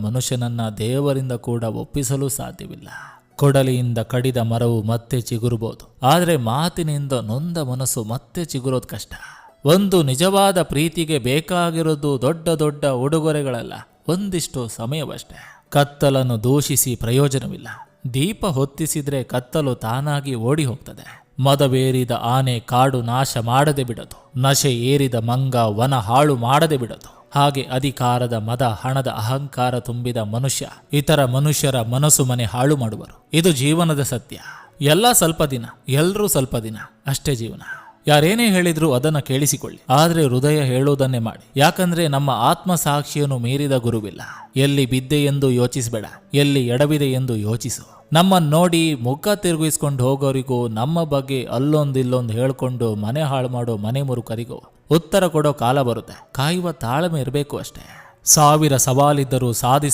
ಮನುಷ್ಯನನ್ನ ದೇವರಿಂದ ಕೂಡ ಒಪ್ಪಿಸಲು ಸಾಧ್ಯವಿಲ್ಲ. ಕೊಡಲಿಯಿಂದ ಕಡಿದ ಮರವು ಮತ್ತೆ ಚಿಗುರಬಹುದು. ಆದರೆ ಮಾತಿನಿಂದ ನೊಂದ ಮನಸ್ಸು ಮತ್ತೆ ಚಿಗುರೋದು ಕಷ್ಟ. ಒಂದು ನಿಜವಾದ ಪ್ರೀತಿಗೆ ಬೇಕಾಗಿರೋದು ದೊಡ್ಡ ದೊಡ್ಡ ಉಡುಗೊರೆಗಳಲ್ಲ. ಒಂದಿಷ್ಟು ಸಮಯವಷ್ಟೇ. ಕತ್ತಲನ್ನು ದೂಷಿಸಿ ಪ್ರಯೋಜನವಿಲ್ಲ. ದೀಪ ಹೊತ್ತಿಸಿದ್ರೆ ಕತ್ತಲು ತಾನಾಗಿ ಓಡಿ ಹೋಗ್ತದೆ ಮದವೇರಿದ ಆನೆ ಕಾಡು ನಾಶ ಮಾಡದೆ ಬಿಡದು. ನಶೆ ಏರಿದ ಮಂಗ ವನ ಹಾಳು ಮಾಡದೆ ಬಿಡದು. ಹಾಗೆ ಅಧಿಕಾರದ ಮದ, ಹಣದ ಅಹಂಕಾರ ತುಂಬಿದ ಮನುಷ್ಯ ಇತರ ಮನುಷ್ಯರ ಮನಸ್ಸು ಮನೆ ಹಾಳು ಮಾಡುವರು. ಇದು ಜೀವನದ ಸತ್ಯ. ಎಲ್ಲ ಸ್ವಲ್ಪ ದಿನ, ಎಲ್ರೂ ಸ್ವಲ್ಪ ದಿನ, ಅಷ್ಟೇ ಜೀವನ. ಯಾರೇನೇ ಹೇಳಿದ್ರು ಅದನ್ನ ಕೇಳಿಸಿಕೊಳ್ಳಿ. ಆದ್ರೆ ಹೃದಯ ಹೇಳುವುದನ್ನೇ ಮಾಡಿ. ಯಾಕಂದ್ರೆ ನಮ್ಮ ಆತ್ಮ ಸಾಕ್ಷಿಯನ್ನು ಮೀರಿದ ಗುರುವಿಲ್ಲ. ಎಲ್ಲಿ ಬಿದ್ದೆ ಎಂದು ಯೋಚಿಸಬೇಡ, ಎಲ್ಲಿ ಎಡವಿದೆ ಎಂದು ಯೋಚಿಸು. ನಮ್ಮನ್ನ ನೋಡಿ ಮುಖ ತಿರುಗಿಸ್ಕೊಂಡು ಹೋಗೋರಿಗೂ ನಮ್ಮ ಬಗ್ಗೆ ಅಲ್ಲೊಂದಿಲ್ಲೊಂದು ಹೇಳ್ಕೊಂಡು ಮನೆ ಹಾಳು ಮಾಡೋ ಮನೆ ಮುರುಕರಿಗೂ ಉತ್ತರ ಕೊಡೋ ಕಾಲ ಬರುತ್ತೆ. ಕಾಯುವ ತಾಳ್ಮೆ ಇರಬೇಕು ಅಷ್ಟೇ. ಸಾವಿರ ಸವಾಲಿದ್ದರೂ ಸಾಧಿಸ